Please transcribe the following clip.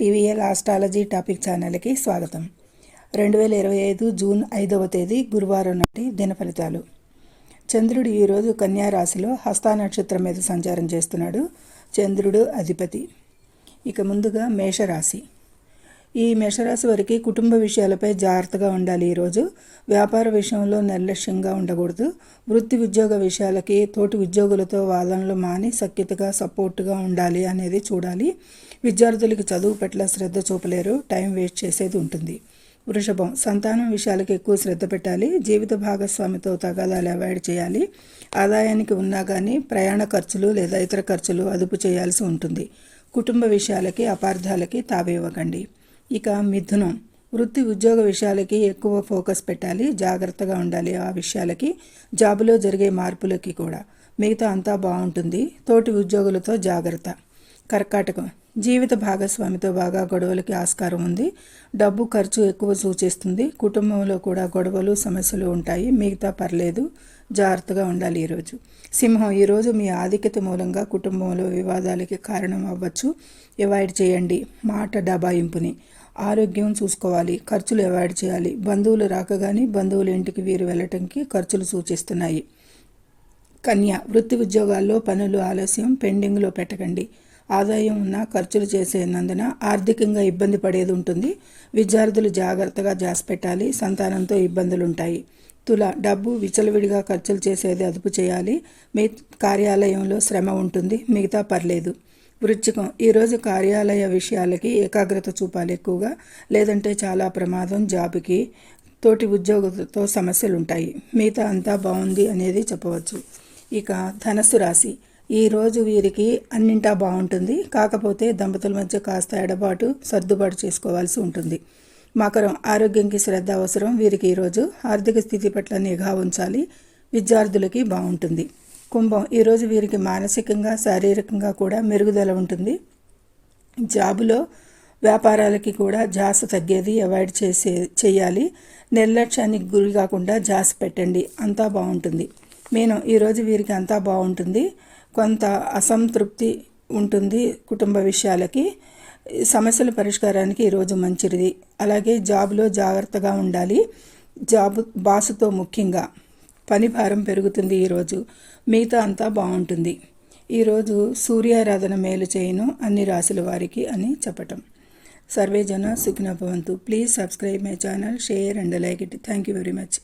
TVL astrology topic ఛానల్కి స్వాగతం. రెండు వేల ఇరవై ఐదు జూన్ ఐదవ తేదీ గురువారం నాటి దిన ఫలితాలు. చంద్రుడు ఈరోజు కన్యా రాశిలో హస్తా నక్షత్రం మీద సంచారం చేస్తున్నాడు. చంద్రుడు అధిపతి. ఇక ముందుగా మేషరాశి. ఈ మేషరాశి వారికి కుటుంబ విషయాలపై జాగ్రత్తగా ఉండాలి ఈరోజు. వ్యాపార విషయంలో నిర్లక్ష్యంగా ఉండకూడదు. వృత్తి ఉద్యోగ విషయాలకి తోటి ఉద్యోగులతో వాదనలు మాని సఖ్యతగా సపోర్ట్గా ఉండాలి అనేది చూడాలి. విద్యార్థులకి చదువు పట్ల శ్రద్ధ చూపలేరు టైం వేస్ట్ చేసేది ఉంటుంది. వృషభం సంతానం విషయాలకు ఎక్కువ శ్రద్ధ పెట్టాలి. జీవిత భాగస్వామితో తగాదాలు అవాయిడ్ చేయాలి. ఆదాయానికి ఉన్నా కానీ ప్రయాణ ఖర్చులు లేదా ఇతర ఖర్చులు అదుపు చేయాల్సి ఉంటుంది. కుటుంబ విషయాలకి అపార్థాలకి తావివ్వకండి. ఇక మిథునం. వృత్తి ఉద్యోగ విషయాలకి ఎక్కువ ఫోకస్ పెట్టాలి జాగ్రత్తగా ఉండాలి ఆ విషయాలకి జాబులో జరిగే మార్పులకి కూడా. మిగతా అంతా బాగుంటుంది. తోటి ఉద్యోగులతో జాగ్రత్త. కర్కాటకం. జీవిత భాగస్వామితో బాగా గొడవలకి ఆస్కారం ఉంది. డబ్బు ఖర్చు ఎక్కువ సూచిస్తుంది కుటుంబంలో కూడా గొడవలు సమస్యలు ఉంటాయి. మిగతా పర్లేదు. జాగ్రత్తగా ఉండాలి ఈరోజు. సింహం ఈరోజు మీ ఆధిక్యత మూలంగా కుటుంబంలో వివాదాలకి కారణం అవ్వచ్చు. అవాయిడ్ చేయండి. మాట డబాయింపుని. ఆరోగ్యం చూసుకోవాలి. ఖర్చులు అవాయిడ్ చేయాలి. బంధువులు రాకగాని బంధువుల ఇంటికి వీరు వెళ్ళటానికి ఖర్చులు సూచిస్తున్నాయి. కన్య వృత్తి ఉద్యోగాల్లో పనులు ఆలస్యం. పెండింగ్లో పెట్టకండి. ఆదాయం ఉన్న ఖర్చులు చేసేనందున ఆర్థికంగా ఇబ్బంది పడేది ఉంటుంది. విద్యార్థులు జాగ్రత్తగా జాస్ పెట్టాలి సంతానంతో ఇబ్బందులు ఉంటాయి తుల డబ్బు విచలవిడిగా ఖర్చులు చేసేది అదుపు చేయాలి. మీ కార్యాలయంలో శ్రమ ఉంటుంది మిగతా పర్లేదు. వృచ్చికం ఈరోజు కార్యాలయ విషయాలకి ఏకాగ్రత చూపాలి ఎక్కువగా. లేదంటే చాలా ప్రమాదం జాబ్కి తోటి ఉద్యోగులతో సమస్యలు ఉంటాయి మిగతా అంతా బాగుంది అనేది చెప్పవచ్చు. ఇక ధనస్సు రాశి. ఈరోజు వీరికి అన్నింటా బాగుంటుంది. కాకపోతే దంపతుల మధ్య కాస్త ఎడబాటు సర్దుబాటు చేసుకోవాల్సి ఉంటుంది. మకరం ఆరోగ్యంకి శ్రద్ధ అవసరం. వీరికి ఈరోజు ఆర్థిక స్థితి పట్ల నిఘా ఉంచాలి. విద్యార్థులకి బాగుంటుంది. కుంభం ఈరోజు వీరికి మానసికంగా శారీరకంగా కూడా మెరుగుదల ఉంటుంది. జాబులో వ్యాపారాలకి కూడా జాస తగ్గేది అవాయిడ్ చేసే చేయాలి. నిర్లక్ష్యానికి గురి కాకుండా జాస పెట్టండి. అంతా బాగుంటుంది. నేను ఈరోజు వీరికి అంతా బాగుంటుంది. కొంత అసంతృప్తి ఉంటుంది కుటుంబ విషయాలకి. సమస్యల పరిష్కారానికి ఈరోజు మంచిది. అలాగే జాబ్లో జాగ్రత్తగా ఉండాలి. జాబ్ బాసుతో ముఖ్యంగా పని భారం పెరుగుతుంది ఈరోజు మిగతా అంతా బాగుంటుంది. ఈరోజు సూర్యారాధన మేలు చేయను అన్ని రాశుల వారికి అని చెప్పటం. సర్వేజన సుఖినభవంతు please subscribe my channel share and like it. Thank you very much.